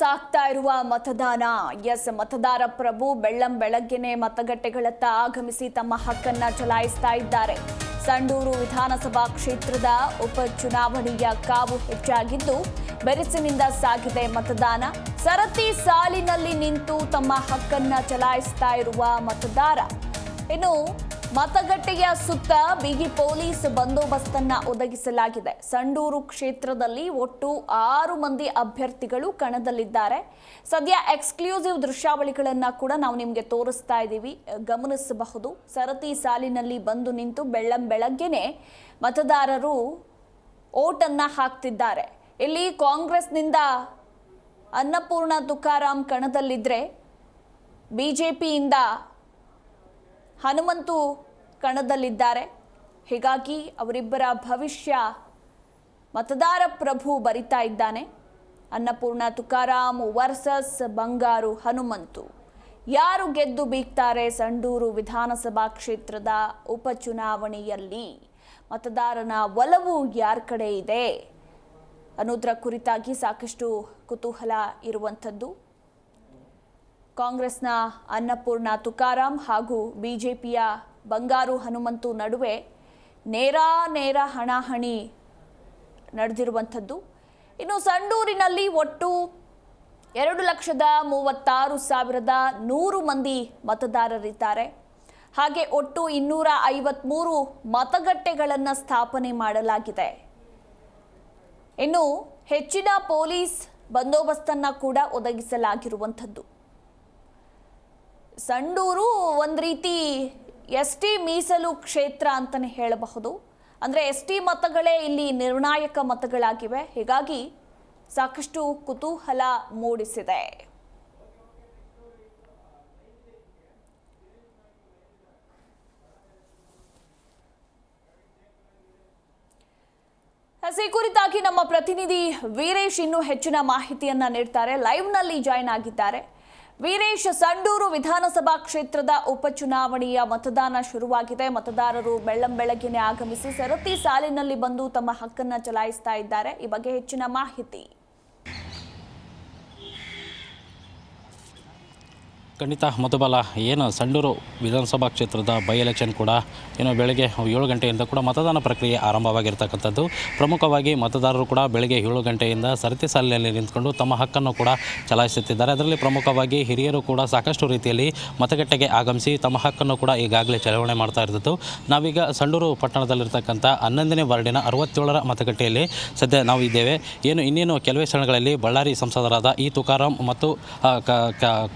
ಸಾಗ್ತಾ ಇರುವ ಮತದಾನ. ಎಸ್, ಮತದಾರ ಪ್ರಭು ಬೆಳ್ಳಂ ಬೆಳಗ್ಗೆನೆ ಮತಗಟ್ಟೆಗಳತ್ತ ಆಗಮಿಸಿ ತಮ್ಮ ಹಕ್ಕನ್ನ ಚಲಾಯಿಸ್ತಾ ಇದ್ದಾರೆ ಸಂಡೂರು ವಿಧಾನಸಭಾ ಕ್ಷೇತ್ರದ ಉಪಚುನಾವಣೆಯ ಕಾವು ಹೆಚ್ಚಾಗಿದ್ದು, ಬೆರಸಿನಿಂದ ಸಾಗಿದೆ ಮತದಾನ. ಸರತಿ ಸಾಲಿನಲ್ಲಿ ನಿಂತು ತಮ್ಮ ಹಕ್ಕನ್ನ ಚಲಾಯಿಸ್ತಾ ಇರುವ ಮತದಾರ. ಇನ್ನು ಮತಗಟ್ಟೆಯ ಸುತ್ತ ಬಿಗಿ ಪೊಲೀಸ್ ಬಂದೋಬಸ್ತನ್ನ ಒದಗಿಸಲಾಗಿದೆ. ಸಂಡೂರು ಕ್ಷೇತ್ರದಲ್ಲಿ ಒಟ್ಟು ಆರು ಮಂದಿ ಅಭ್ಯರ್ಥಿಗಳು ಕಣದಲ್ಲಿದ್ದಾರೆ. ಸದ್ಯ ಎಕ್ಸ್ಕ್ಲೂಸಿವ್ ದೃಶ್ಯಾವಳಿಗಳನ್ನ ಕೂಡ ನಾವು ನಿಮಗೆ ತೋರಿಸ್ತಾ ಇದ್ದೀವಿ. ಗಮನಿಸಬಹುದು, ಸರತಿ ಸಾಲಿನಲ್ಲಿ ಬಂದು ನಿಂತು ಬೆಳ್ಳಂ ಬೆಳಗ್ಗೆನೆ ಮತದಾರರು ಓಟನ್ನ ಹಾಕ್ತಿದ್ದಾರೆ. ಇಲ್ಲಿ ಕಾಂಗ್ರೆಸ್ನಿಂದ ಅನ್ನಪೂರ್ಣ ತುಕಾರಾಂ ಕಣದಲ್ಲಿದ್ರೆ ಬಿಜೆಪಿಯಿಂದ ಹನುಮಂತು ಕಣದಲ್ಲಿದ್ದಾರೆ. ಹೀಗಾಗಿ ಅವರಿಬ್ಬರ ಭವಿಷ್ಯ ಮತದಾರ ಪ್ರಭು ಬರಿತಾ ಇದ್ದಾನೆ. ಅನ್ನಪೂರ್ಣ ತುಕಾರಾಮ್ ವರ್ಸಸ್ ಬಂಗಾರು ಹನುಮಂತು. ಯಾರು ಗೆದ್ದು ಬೀಗ್ತಾರೆ ಸಂಡೂರು ವಿಧಾನಸಭಾ ಕ್ಷೇತ್ರದ ಉಪಚುನಾವಣೆಯಲ್ಲಿ? ಮತದಾರನ ಒಲವು ಯಾರ ಕಡೆ ಇದೆ? ಅನ್ನೋದರ ಕುರಿತಾಗಿ ಸಾಕಷ್ಟು ಕುತೂಹಲ ಇರುವಂಥದ್ದು. ಕಾಂಗ್ರೆಸ್ನ ಅನ್ನಪೂರ್ಣ ತುಕಾರಾಮ್ ಹಾಗೂ ಬಿಜೆಪಿಯ ಬಂಗಾರು ಹನುಮಂತು ನಡುವೆ ನೇರ ನೇರ ಹಣಾಹಣಿ ನಡೆದಿರುವಂಥದ್ದು. ಇನ್ನು ಸಂಡೂರಿನಲ್ಲಿ ಒಟ್ಟು ಎರಡು ಲಕ್ಷದ ಮೂವತ್ತಾರು ಸಾವಿರದ ನೂರು ಮಂದಿ ಮತದಾರರಿದ್ದಾರೆ. ಹಾಗೆ ಒಟ್ಟು ಇನ್ನೂರ ಐವತ್ಮೂರು ಮತಗಟ್ಟೆಗಳನ್ನು ಸ್ಥಾಪನೆ ಮಾಡಲಾಗಿದೆ. ಇನ್ನು ಹೆಚ್ಚಿನ ಪೊಲೀಸ್ ಬಂದೋಬಸ್ತನ್ನು ಕೂಡ ಒದಗಿಸಲಾಗಿರುವಂಥದ್ದು. ಸಂಡೂರು ಒಂದು ರೀತಿ ಎಸ್ ಟಿ ಮೀಸಲು ಕ್ಷೇತ್ರ ಅಂತಲೇ ಹೇಳಬಹುದು. ಅಂದರೆ ಎಸ್ ಟಿ ಮತಗಳೇ ಇಲ್ಲಿ ನಿರ್ಣಾಯಕ ಮತಗಳಾಗಿವೆ. ಹೀಗಾಗಿ ಸಾಕಷ್ಟು ಕುತೂಹಲ ಮೂಡಿಸಿದೆ. ಈ ಕುರಿತಾಗಿ ನಮ್ಮ ಪ್ರತಿನಿಧಿ ವೀರೇಶ್ ಇನ್ನೂ ಹೆಚ್ಚಿನ ಮಾಹಿತಿಯನ್ನ ನೀಡ್ತಾರೆ. ಲೈವ್ನಲ್ಲಿ ಜಾಯ್ನ್ ಆಗಿದ್ದಾರೆ. ವೀರೇಶ್ ಸಂಡೂರು ವಿಧಾನಸಭಾ ಕ್ಷೇತ್ರದ ಉಪಚುನಾವಣೆಯ ಮತದಾನ ಶುರುವಾಗಿದೆ. ಮತದಾರರು ಬೆಳ್ಳಂಬೆಳಗ್ಗೆನೆ ಆಗಮಿಸಿ ಸರತಿ ಸಾಲಿನಲ್ಲಿ ಬಂದು ತಮ್ಮ ಹಕ್ಕನ್ನು ಚಲಾಯಿಸ್ತಾ ಇದ್ದಾರೆ. ಈ ಬಗ್ಗೆ ಹೆಚ್ಚಿನ ಮಾಹಿತಿ. ಖಂಡಿತ ಮಧುಬಲ ಏನು ಸಂಡೂರು ವಿಧಾನಸಭಾ ಕ್ಷೇತ್ರದ ಬೈ ಎಲೆಕ್ಷನ್ ಕೂಡ ಏನು ಬೆಳಗ್ಗೆ ಏಳು ಗಂಟೆಯಿಂದ ಕೂಡ ಮತದಾನ ಪ್ರಕ್ರಿಯೆ ಆರಂಭವಾಗಿರ್ತಕ್ಕಂಥದ್ದು. ಪ್ರಮುಖವಾಗಿ ಮತದಾರರು ಕೂಡ ಬೆಳಗ್ಗೆ ಏಳು ಗಂಟೆಯಿಂದ ಸರತಿ ಸಾಲಿನಲ್ಲಿ ನಿಂತ್ಕೊಂಡು ತಮ್ಮ ಹಕ್ಕನ್ನು ಕೂಡ ಚಲಾಯಿಸುತ್ತಿದ್ದಾರೆ. ಅದರಲ್ಲಿ ಪ್ರಮುಖವಾಗಿ ಹಿರಿಯರು ಕೂಡ ಸಾಕಷ್ಟು ರೀತಿಯಲ್ಲಿ ಮತಗಟ್ಟೆಗೆ ಆಗಮಿಸಿ ತಮ್ಮ ಹಕ್ಕನ್ನು ಕೂಡ ಈಗಾಗಲೇ ಚಲಾವಣೆ ಮಾಡ್ತಾ ಇರ್ತಿತ್ತು ನಾವೀಗ ಸಂಡೂರು ಪಟ್ಟಣದಲ್ಲಿರ್ತಕ್ಕಂಥ ಹನ್ನೊಂದನೇ ವಾರ್ಡಿನ ಅರವತ್ತೇಳರ ಮತಗಟ್ಟೆಯಲ್ಲಿ ಸದ್ಯ ನಾವು ಇದ್ದೇವೆ. ಏನು ಇನ್ನೇನು ಕೆಲವೇ ಕ್ಷಣಗಳಲ್ಲಿ ಬಳ್ಳಾರಿ ಸಂಸದರಾದ ಈ ತುಕಾರಾಂ ಮತ್ತು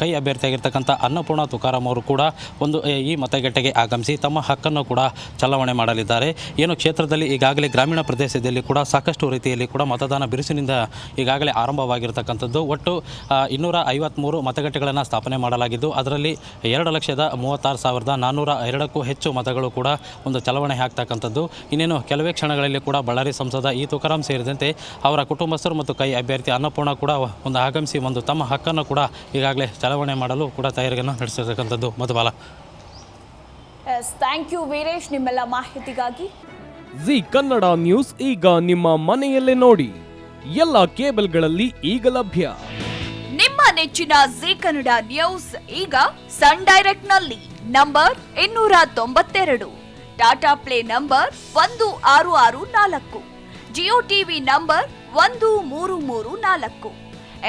ಕೈ ಅಭ್ಯರ್ಥಿಯಾಗಿರ್ತಕ್ಕಂಥ ಅಭ್ಯರ್ಥಿಯಾಗಿರ್ತಕ್ಕಂಥ ಅನ್ನಪೂರ್ಣ ತುಕಾರಾಮ್ ಅವರು ಕೂಡ ಒಂದು ಈ ಮತಗಟ್ಟೆಗೆ ಆಗಮಿಸಿ ತಮ್ಮ ಹಕ್ಕನ್ನು ಕೂಡ ಚಲಾವಣೆ ಮಾಡಲಿದ್ದಾರೆ. ಏನು ಕ್ಷೇತ್ರದಲ್ಲಿ ಈಗಾಗಲೇ ಗ್ರಾಮೀಣ ಪ್ರದೇಶದಲ್ಲಿ ಕೂಡ ಸಾಕಷ್ಟು ರೀತಿಯಲ್ಲಿ ಕೂಡ ಮತದಾನ ಬಿರುಸಿನಿಂದ ಈಗಾಗಲೇ ಆರಂಭವಾಗಿರ್ತಕ್ಕಂಥದ್ದು. ಒಟ್ಟು ಇನ್ನೂರ ಐವತ್ತ್ಮೂರು ಮತಗಟ್ಟೆಗಳನ್ನು ಸ್ಥಾಪನೆ ಮಾಡಲಾಗಿದ್ದು, ಅದರಲ್ಲಿ ಎರಡು ಲಕ್ಷದ ಮೂವತ್ತಾರು ಸಾವಿರದ ನಾನ್ನೂರ ಎರಡಕ್ಕೂ ಹೆಚ್ಚು ಮತಗಳು ಕೂಡ ಒಂದು ಚಲಾವಣೆ ಆಗ್ತಕ್ಕಂಥದ್ದು. ಇನ್ನೇನು ಕೆಲವೇ ಕ್ಷಣಗಳಲ್ಲಿ ಕೂಡ ಬಳ್ಳಾರಿ ಸಂಸದ ಈ ತುಕಾರಾಮ್ ಸೇರಿದಂತೆ ಅವರ ಕುಟುಂಬಸ್ಥರು ಮತ್ತು ಕೈ ಅಭ್ಯರ್ಥಿ ಅನ್ನಪೂರ್ಣ ಕೂಡ ಒಂದು ಆಗಮಿಸಿ ಒಂದು ತಮ್ಮ ಹಕ್ಕನ್ನು ಕೂಡ ಈಗಾಗಲೇ ಚಲಾವಣೆ ಮಾಡಲು ಕೂಡ ತಯಾರಿಯನ್ನು ನಡೆಸಿರ್ತಕ್ಕಂಥದ್ದು Madhubala yes thank you Veeresh ನಿಮ್ಮೆಲ್ಲ ಮಾಹಿತಿಗಾಗಿ. ಜಿ ಕನ್ನಡ ನ್ಯೂಸ್ ಈಗ ನಿಮ್ಮ ಮನೆಯಲ್ಲೇ ನೋಡಿ. ಎಲ್ಲ ಕೇಬಲ್ಗಳಲ್ಲಿ ಈಗ ಲಭ್ಯ. ನಿಮ್ಮ ನೆಚ್ಚಿನ ಜಿ ಕನ್ನಡ ನ್ಯೂಸ್ ಈಗ ಸನ್ ಡೈರೆಕ್ಟ್ನಲ್ಲಿ ನಂಬರ್ ಇನ್ನೂರ ತೊಂಬತ್ತೆರಡು ಟಾಟಾ ಪ್ಲೇ ನಂಬರ್ ಒಂದು ಆರು ಆರು ನಾಲ್ಕು ಜಿಯೋ ಟಿವಿ ನಂಬರ್ ಒಂದು ಮೂರು ಮೂರು ನಾಲ್ಕು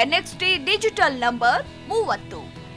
ಎನ್ಎಕ್ಸ್ಟಿ ಡಿಜಿಟಲ್ ನಂಬರ್ ಮೂವತ್ತು.